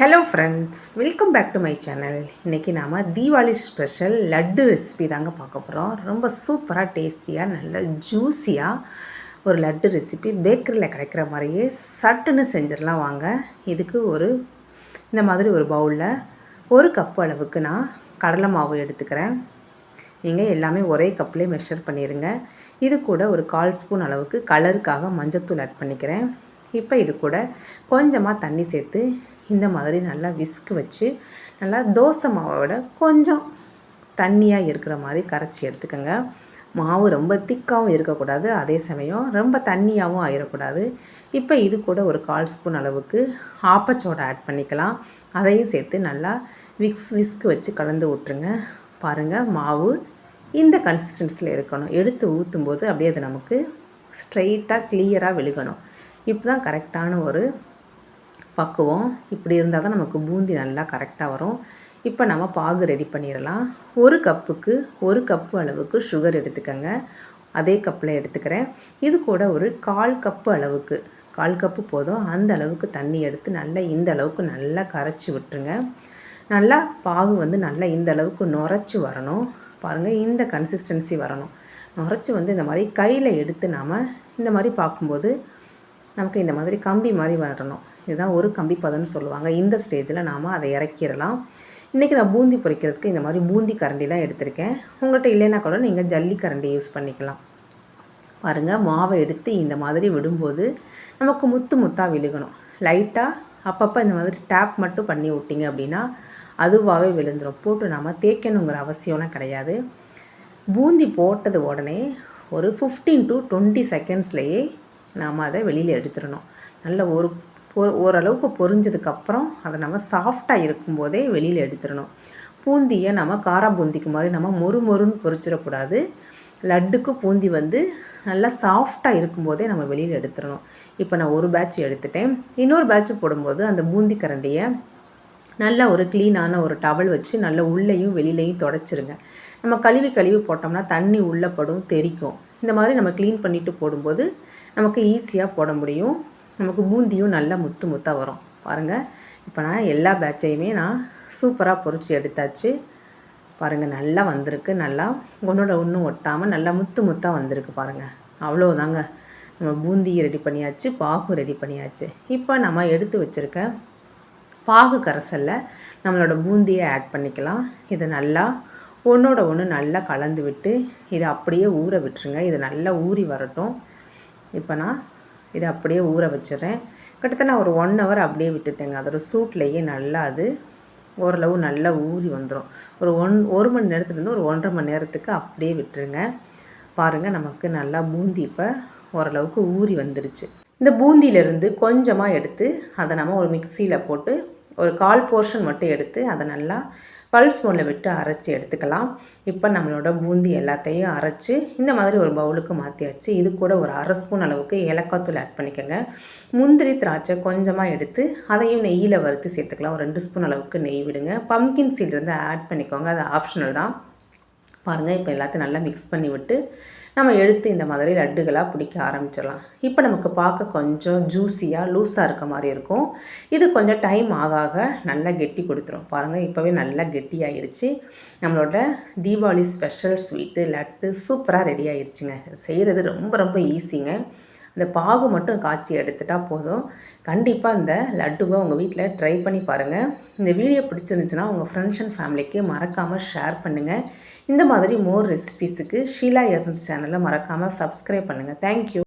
Hello friends welcome back to my channel இன்றைக்கி நாம் Deepavali special laddu recipe தாங்க பார்க்க போகிறோம் ரொம்ப சூப்பராக டேஸ்டியாக நல்ல ஜூஸியாக ஒரு லட்டு ரெசிபி பேக்கரியில் கிடைக்கிற மாதிரியே சட்டுன்னு செஞ்சிடலாம் வாங்க. இதுக்கு ஒரு இந்த மாதிரி ஒரு பவுலில் ஒரு கப் அளவுக்கு நான் கடலை மாவு எடுத்துக்கிறேன். நீங்கள் எல்லாமே ஒரே கப்லேயே மெஷர் பண்ணிடுங்க. இது கூட ஒரு கால் ஸ்பூன் அளவுக்கு கலருக்காக மஞ்சத்தூள் ஆட் பண்ணிக்கிறேன். இப்போ இது கூட கொஞ்சமாக தண்ணி சேர்த்து இந்த மாதிரி நல்லா விஸ்க்கு வச்சு நல்லா தோசை மாவை விட கொஞ்சம் தண்ணியாக இருக்கிற மாதிரி கரைச்சி எடுத்துக்கோங்க. மாவு ரொம்ப திக்காகவும் இருக்கக்கூடாது. அதே சமயம் ரொம்ப தண்ணியாகவும் ஆயிடக்கூடாது இப்போ இது கூட ஒரு கால் ஸ்பூன் அளவுக்கு ஆப்பச்சோடை ஆட் பண்ணிக்கலாம். அதையும் சேர்த்து நல்லா விக்ஸ் விஸ்க் வச்சு கலந்து விட்ருங்க பாருங்கள் மாவு இந்த கன்சிஸ்டன்சியில் இருக்கணும். எடுத்து ஊற்றும் போது அப்படியே அது நமக்கு ஸ்ட்ரைட்டாக கிளியராக விழுகணும். இப்போ தான் கரெக்டான ஒரு பக்குவம். இப்படி இருந்தால் தான் நமக்கு பூந்தி நல்லா கரெக்டாக வரும். இப்போ நம்ம பாகு ரெடி பண்ணிடலாம் ஒரு கப்புக்கு ஒரு கப்பு அளவுக்கு சுகர் எடுத்துக்கோங்க. அதே கப்பில் எடுத்துக்கிறேன். இது கூட ஒரு கால் கப்பு அளவுக்கு. கால் கப்பு போதும். அந்த அளவுக்கு தண்ணி எடுத்து நல்லா இந்த அளவுக்கு நல்லா கரைச்சி விட்டுருங்க. நல்லா பாகு வந்து நல்லா இந்த அளவுக்கு நுரைச்சி வரணும். பாருங்கள் இந்த கன்சிஸ்டன்சி வரணும். நுரைச்சி வந்து இந்த மாதிரி கையில் எடுத்து நாம் இந்த மாதிரி பார்க்கும்போது நமக்கு இந்த மாதிரி கம்பி மாதிரி வரணும். இதுதான் ஒரு கம்பி பதம்னு சொல்லுவாங்க. இந்த ஸ்டேஜில் நாம் அதை இறக்கிடலாம். இன்றைக்கி நான் பூந்தி பொரிக்கிறதுக்கு இந்த மாதிரி பூந்தி கரண்டி தான் எடுத்திருக்கேன். உங்கள்கிட்ட இல்லைன்னா கூட நீங்கள் ஜல்லி கரண்டி யூஸ் பண்ணிக்கலாம். பாருங்கள் மாவை எடுத்து இந்த மாதிரி விடும்போது நமக்கு முத்து முத்தாக விழுகணும். லைட்டாக அப்பப்போ இந்த மாதிரி டேப் மட்டும் பண்ணி விட்டிங்க அப்படின்னா அதுவாகவே விழுந்துடும் போட்டு நாம் தேய்க்கணுங்கிற அவசியம்லாம் கிடையாது. பூந்தி போட்டது உடனே ஒரு ஃபிஃப்டீன் டு டுவெண்ட்டி செகண்ட்ஸ்லேயே நாம் அதை வெளியில் எடுத்துடணும். நல்ல ஒரு பொ ஓரளவுக்கு பொரிஞ்சதுக்கப்புறம் அதை நம்ம சாஃப்டாக இருக்கும்போதே வெளியில் எடுத்துடணும். பூந்தியை நம்ம காரா பூந்திக்கு மாதிரி நம்ம மொறு மொறுன்னு பொரிச்சிடக்கூடாது. லட்டுக்கு பூந்தி வந்து நல்லா சாஃப்டாக இருக்கும்போதே நம்ம வெளியில் எடுத்துடணும். இப்போ நான் ஒரு பேட்ச் எடுத்துட்டேன். இன்னொரு பேட்ச் போடும்போது அந்த பூந்தி கரண்டியை நல்லா ஒரு க்ளீனான ஒரு டவல் வச்சு நல்லா உள்ளேயும் வெளியிலையும் தொடச்சிருங்க. நம்ம கழுவி கழுவி போட்டோம்னா தண்ணி உள்ளே படும் தெரிக்கும். இந்த மாதிரி நம்ம க்ளீன் பண்ணிவிட்டு போடும்போது நமக்கு ஈஸியாக போட முடியும். நமக்கு பூந்தியும் நல்லா முத்து முத்தாக வரும். பாருங்கள் இப்போ நான் எல்லா பேட்சையுமே நான் சூப்பராக பொறிச்சு எடுத்தாச்சு. பாருங்கள் நல்லா வந்திருக்கு. நல்லா ஒன்றோட ஒன்றும் ஒட்டாமல் நல்லா முத்து முத்தாக வந்திருக்கு பாருங்கள் அவ்வளோதாங்க நம்ம பூந்தியை ரெடி பண்ணியாச்சு பாகு ரெடி பண்ணியாச்சு. இப்போ நம்ம எடுத்து வச்சுருக்க பாகு கரைசலில் நம்மளோட பூந்தியை ஆட் பண்ணிக்கலாம். இதை நல்லா ஒன்றோட ஒன்று நல்லா கலந்து விட்டு இதை அப்படியே ஊற விட்டுருங்க. இது நல்லா ஊறி வரட்டும். இப்போ நான் இதை அப்படியே ஊற வச்சிடுறேன். கிட்டத்தட்ட நான் ஒரு ஒன் ஹவர் அப்படியே விட்டுட்டேங்க. அதோடய சூட்லேயே நல்லா அது ஓரளவு நல்லா ஊறி வந்துடும் ஒரு ஒன் ஒரு மணி நேரத்துலேருந்து ஒரு ஒன்றரை மணி நேரத்துக்கு அப்படியே விட்டுருங்க. பாருங்கள் நமக்கு நல்லா பூந்தி இப்போ ஓரளவுக்கு ஊறி வந்துருச்சு. இந்த பூந்தியிலேருந்து கொஞ்சமாக எடுத்து அதை நம்ம ஒரு மிக்சியில் போட்டு ஒரு கால் போர்ஷன் மட்டும் எடுத்து அதை நல்லா பல்ஸ் மோனில் விட்டு அரைச்சி எடுத்துக்கலாம். இப்போ நம்மளோட பூந்தி எல்லாத்தையும் அரைச்சி இந்த மாதிரி ஒரு பவுலுக்கு மாற்றியாச்சு இது கூட ஒரு அரை ஸ்பூன் அளவுக்கு ஏலக்காய்த்தூள் ஆட் பண்ணிக்கோங்க. முந்திரி திராட்சை கொஞ்சமாக எடுத்து அதையும் நெய்யில் வறுத்து சேர்த்துக்கலாம். ஒரு ரெண்டு ஸ்பூன் அளவுக்கு நெய் விடுங்க. பம்கின் சீட் இருந்து ஆட் பண்ணிக்கோங்க. அது ஆப்ஷனல் தான். பாருங்கள் இப்போ எல்லாத்தையும் நல்லா மிக்ஸ் பண்ணி விட்டு நம்ம எடுத்து இந்த மாதிரி லட்டுகளாக பிடிக்க ஆரம்பிச்சிடலாம். இப்போ நமக்கு பார்க்க கொஞ்சம் ஜூஸியாக லூஸாக இருக்க மாதிரி இருக்கும். இது கொஞ்சம் டைம் ஆக ஆக நல்லா கெட்டி கொடுத்துரும். பாருங்கள் இப்போவே நல்லா கெட்டி ஆயிடுச்சு நம்மளோட தீபாவளி ஸ்பெஷல் ஸ்வீட்டு லட்டு சூப்பராக ரெடி ஆயிடுச்சுங்க செய்கிறது ரொம்ப ரொம்ப ஈஸிங்க அந்த பாகு மட்டும் காய்ச்சி எடுத்துட்டால் போதும். கண்டிப்பாக இந்த லட்டுவை உங்கள் வீட்டில் ட்ரை பண்ணி பாருங்கள் இந்த வீடியோ பிடிச்சிருந்துச்சுன்னா உங்கள் ஃப்ரெண்ட்ஸ் அண்ட் ஃபேமிலிக்கு மறக்காமல் ஷேர் பண்ணுங்கள் இந்த மாதிரி மோர் ரெசிபீஸுக்கு ஷீலா எர்ன் சேனலை மறக்காமல் சப்ஸ்கிரைப் பண்ணுங்கள் தேங்க்யூ